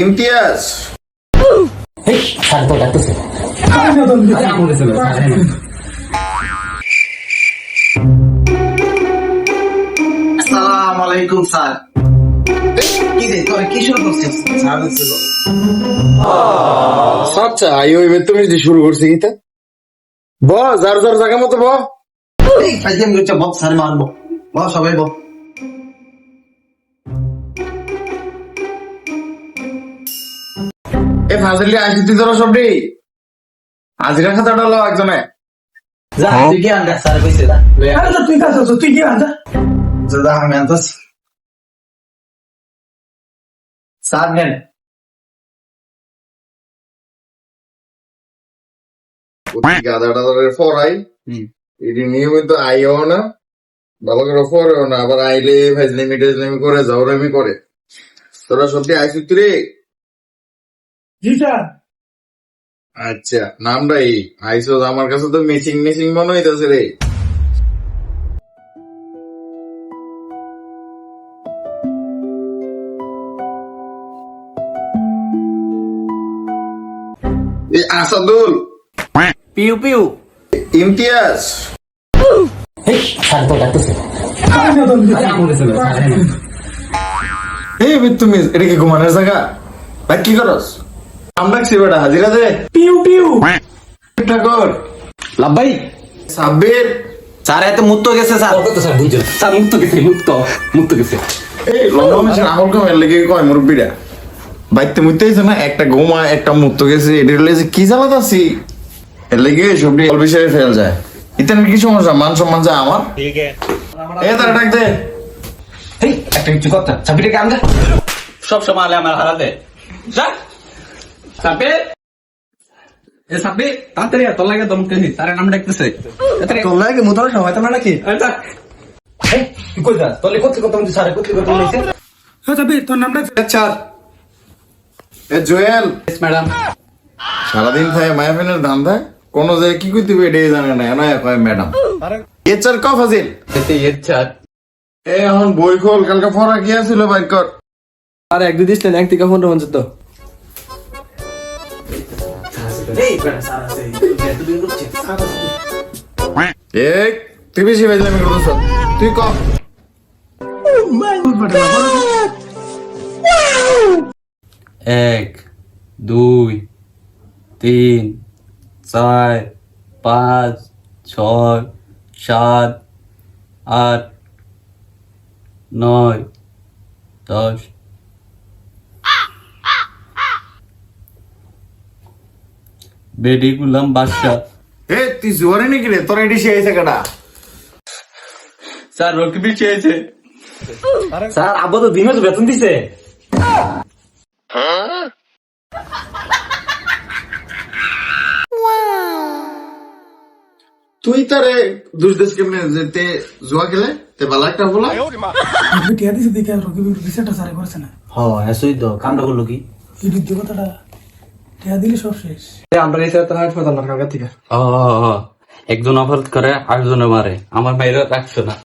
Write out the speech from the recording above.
ইমতিয়াজ। আলাইকুম স্যার। কি রে তোরা কি শুরু করছিস? স্যার ছিল আচ্ছা আই ওই তুমি যে শুরু করছি গীতা। ব যার যার জায়গা মতো ব। এই ফাইজাম গেছে বক স্যার মারবো। ব সবাই বক এ ফাজিলি আসি তুই তোরা সবটি হাজিরা খাতা ডালো একজনে। যা তুই কি আনতে স্যার কইছে যা আরে তো তুই কাজ তুই কি আনতা? যা আমি আনতাস স্যার নেন। গাদা টাদারের ফরাই এটি নিয়মিত আইও না। ভালো করে ফরেও না আবার আইলে টাজলিমি করে জাউরামি করে। তোরা সবটি আইসি রে জি স্যার। আচ্ছা নামটা এই আইসো আমার কাছে তো মেচিং মেচিং মনে হইতেছে রে। এই আসাদুল। পিউ পিউ। ইমতিয়াজ। এই তুমি এটা কি ঘুমানোর জায়গা? ভাই কি করস? বেটা হাজিরা দে। পিউ পিউ। ঠাকুর। লাভাই সাব্বির। স্যার এত মুক্ত গেছে স্যার। কত স্যার দুইজন। স্যার মুক্ত গেছে মুক্ত। মুক্ত গেছে। এই লম্বা মেশিন কমের লেগে কয় মুরব্বীরা? বাইতে হইছে না একটা ঘুমা একটা মুক্ত গেছে। এটা হলে কি জ্বালাত আছি? এর লেগে সবটি অল বিষয়ে ফেল যায়। ইতানের কি সমস্যা? মান সম্মান যায় আমার। এ তারা ডাক দে। এই একটা কিছু কথা। দে সব সময় আমার হারাতে এ সাবে তাড়াতাড়ি তোর লাগে দম কেনি তার নাম ডাকতেছে। তোর লাগে মুতরা সময় তোমার নাকি তুই কই যাস? তোলে কত কত স্যার কত কত বলেছে? আচ্ছা বে তোর নামটা আচ্ছা এ জোয়েল। ম্যাডাম সারাদিন থাকে মায়াফিনের ধান্দা কোন জায়গায় কি করতে হবে এটাই জানে না এনা কয় ম্যাডাম এ চার ক ফাজিল? এতে ইচ্ছা এ এখন বই খোল কালকে ফরা কি আছিল বাইক কর। আর এক দুই দিস এক থেকে ফোন রহন আছে তুই বেশি বেজলামি করতেছ তুই ক? এক, দুই, তিন, চার, পাঁচ, ছয়, সাত, আট, নয়, দশ বেডি গুলাম বাদশা এ তুই জোয়ারে নাকি রে? তোর এটি শিয়াইছে কেটা স্যার রকিবি চেয়েছে। স্যার আব্বা তো দিনে বেতন দিছে। তুই তারে দুষ দেশ কেমনে যে তে জুয়া খেলে? তে বালা একটা বলা। টিয়া দিছে দেখে রকি বিচারটা সারে করছে না। হ এসই তো কামটা করল কি? এই কথাটা? টিয়া দিলে সব শেষ। আমরা এই স্যার হাসপাতাল না কালকে থেকে। একজন অপরাধ করে আটজনে মারে। আমার মেয়েরা রাখছে না।